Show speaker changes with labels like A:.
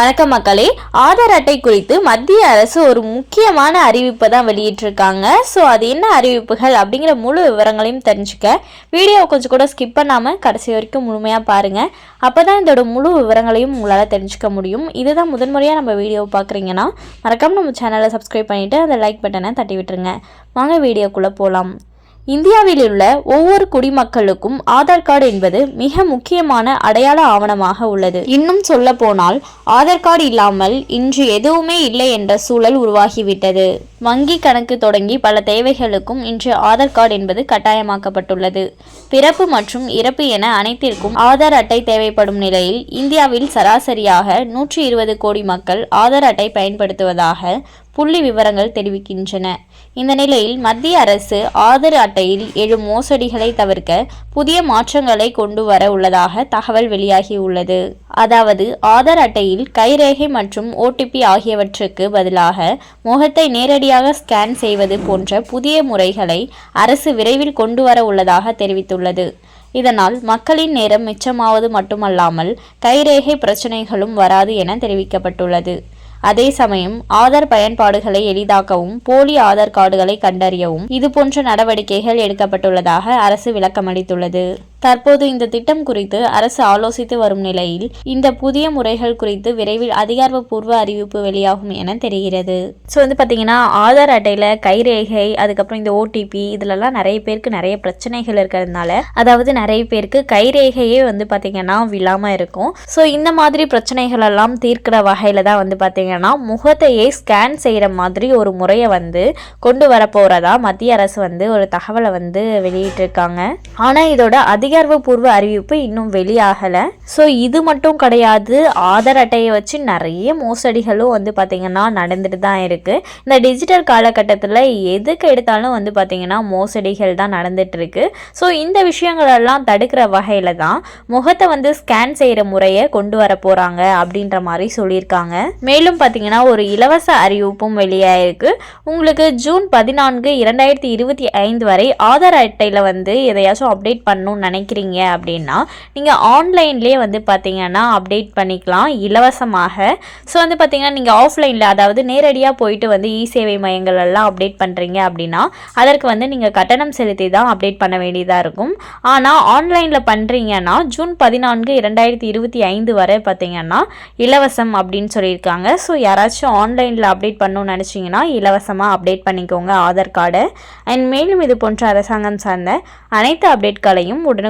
A: வணக்கம் மக்களே. ஆதார் அட்டை குறித்து மத்திய அரசு ஒரு முக்கியமான அறிவிப்பை தான் வெளியிட்டிருக்காங்க. ஸோ அது என்ன அறிவிப்புகள் அப்படிங்கிற முழு விவரங்களையும் தெரிஞ்சுக்க வீடியோ கொஞ்சம் கூட ஸ்கிப் பண்ணாமல் கடைசி வரைக்கும் முழுமையாக பாருங்கள் அப்போ தான் இதோட முழு விவரங்களையும் உங்களால் தெரிஞ்சுக்க முடியும். இதுதான் முதன்முறையாக நம்ம வீடியோ பார்க்குறீங்கன்னா மறக்காமல் நம்ம சேனலை சப்ஸ்கிரைப் பண்ணிவிட்டு அந்த லைக் பட்டனை தட்டி விட்டுருங்க. வாங்க வீடியோக்குள்ளே போகலாம் இந்தியாவில் உள்ள ஒவ்வொரு குடிமக்களுக்கும் ஆதார் கார்டு என்பது மிக முக்கியமான அடையாள ஆவணமாக உள்ளது. இன்னும் சொல்ல போனால் ஆதார் கார்டு இல்லாமல் இன்று எதுவுமே இல்லை என்ற சூழல் உருவாகிவிட்டது. வங்கி கணக்கு தொடங்கி பல தேவைகளுக்கும் இன்று ஆதார் கார்டு என்பது கட்டாயமாக்கப்பட்டுள்ளது. பிறப்பு மற்றும் இறப்பு என அனைத்திற்கும் ஆதார் அட்டை தேவைப்படும் நிலையில் இந்தியாவில் சராசரியாக நூற்றி இருபது கோடி மக்கள் ஆதார் அட்டை பயன்படுத்துவதாக புள்ளி விவரங்கள் தெரிவிக்கின்றன. இந்த நிலையில் மத்திய அரசு ஆதார் அட்டையில் எழும் மோசடிகளை தவிர்க்க புதிய மாற்றங்களை கொண்டு வர உள்ளதாக தகவல் வெளியாகியுள்ளது அதாவது ஆதார் அட்டையில் கைரேகை மற்றும் ஓடிபி ஆகியவற்றுக்கு பதிலாக முகத்தை நேரடியாக ஸ்கேன் செய்வது போன்ற புதிய முறைகளை அரசு விரைவில் கொண்டு வர உள்ளதாக தெரிவித்துள்ளது. இதனால் மக்களின் நேரம் மிச்சமாவது மட்டுமல்லாமல் கைரேகை பிரச்சனைகளும் வராது என தெரிவிக்கப்பட்டுள்ளது. அதே சமயம் ஆதார் பயன்பாடுகளை எளிதாக்கவும் போலி ஆதார் கார்டுகளை கண்டறியவும் இதுபோன்ற நடவடிக்கைகள் எடுக்கப்பட்டுள்ளதாக அரசு விளக்கமளித்துள்ளது. தற்போது இந்த திட்டம் குறித்து அரசு ஆலோசித்து வரும் நிலையில் இந்த புதிய முறைகள் குறித்து விரைவில் அதிகாரப்பூர்வ அறிவிப்பு வெளியாகும் என தெரிகிறது. ஸோ வந்து பார்த்தீங்கன்னா ஆதார் அட்டையில் கைரேகை அதுக்கப்புறம் இந்த ஓடிபி இதுலலாம் நிறைய பேருக்கு நிறைய பிரச்சனைகள் இருக்கிறதுனால அதாவது நிறைய பேருக்கு கைரேகையே வந்து பார்த்தீங்கன்னா விழாமல் இருக்கும். ஸோ இந்த மாதிரி பிரச்சனைகள் எல்லாம் தீர்க்கிற வகையில் தான் வந்து பார்த்தீங்கன்னா முகத்தையே ஸ்கேன் செய்கிற மாதிரி ஒரு முறையை வந்து கொண்டு வரப்போகிறதா மத்திய அரசு வந்து ஒரு தகவலை வந்து வெளியிட்டிருக்காங்க. ஆனால் இதோட அதிக அதிகாரப்பூர்வ அறிவிப்பு இன்னும் வெளியாகலை. ஸோ இது மட்டும் கிடையாது. ஆதார் அட்டையை வச்சு நிறைய மோசடிகளும் வந்து பார்த்திங்கன்னா நடந்துட்டு தான் இருக்குது இந்த டிஜிட்டல் காலகட்டத்தில் எதுக்கு எடுத்தாலும் வந்து பார்த்திங்கன்னா மோசடிகள் தான் நடந்துகிட்ருக்கு ஸோ இந்த விஷயங்களெல்லாம் தடுக்கிற வகையில் தான் முகத்தை வந்து ஸ்கேன் செய்கிற முறையை கொண்டு வர போகிறாங்க அப்படின்ற மாதிரி சொல்லியிருக்காங்க. மேலும் பார்த்திங்கன்னா ஒரு இலவச அறிவிப்பும் வெளியாயிருக்கு. உங்களுக்கு ஜூன் பதினான்கு இரண்டாயிரத்தி இருபத்தி ஐந்து வரை ஆதார் அட்டையில் வந்து எதையாச்சும் அப்டேட் பண்ணணும்னு நினைக்கிறேன் நினைக்கிறீங்க அப்படின்னா நீங்கள் ஆன்லைன்லேயே வந்து பார்த்தீங்கன்னா அப்டேட் பண்ணிக்கலாம் இலவசமாக. ஸோ வந்து பார்த்தீங்கன்னா நீங்கள் ஆஃப்லைனில் அதாவது நேரடியாக போயிட்டு வந்து இ சேவை மையங்கள் எல்லாம் அப்டேட் பண்ணுறீங்க அப்படின்னா அதற்கு வந்து நீங்கள் கட்டணம் செலுத்தி தான் அப்டேட் பண்ண வேண்டியதாக இருக்கும். ஆனால் ஆன்லைனில் பண்ணுறீங்கன்னா ஜூன் பதினான்கு இரண்டாயிரத்தி இருபத்தி ஐந்து வரை பார்த்தீங்கன்னா இலவசம் அப்படின்னு சொல்லியிருக்காங்க. ஸோ யாராச்சும் ஆன்லைனில் அப்டேட் பண்ணணும்னு நினச்சிங்கன்னா இலவசமாக அப்டேட் பண்ணிக்கோங்க ஆதார் கார்டை. அண்ட் மேலும் இது போன்ற அரசாங்கம் சார்ந்த அனைத்து அப்டேட்களையும் உடனே